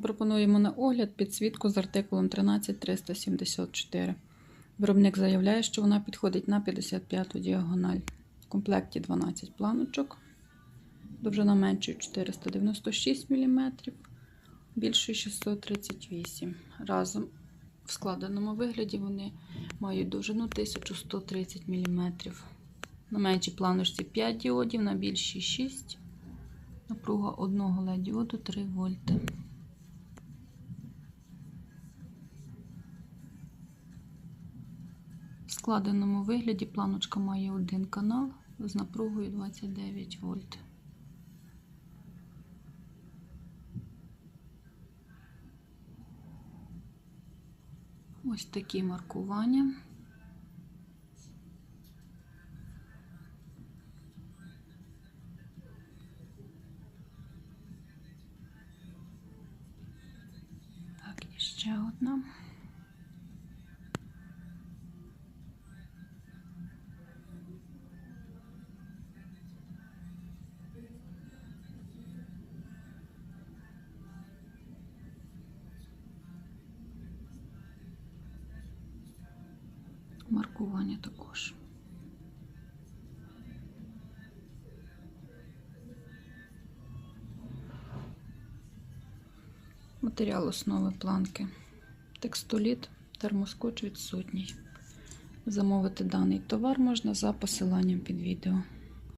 Пропонуємо на огляд підсвітку з артикулом 13374. Виробник заявляє, що вона підходить на 55-ту діагональ. В комплекті 12 планочок. Довжина меншої 496 мм, більшої 638 Разом в складеному вигляді вони мають довжину 1130 мм. На меншій планочці 5 діодів, на більшій 6. Напруга одного LED діоду 3 вольти. Складеному вигляді планочка має один канал з напругою 29 вольт. Ось такі маркування. Ще одна. Маркування також. Матеріал основи планки. Текстоліт, термоскоч відсутній. Замовити даний товар можна за посиланням під відео.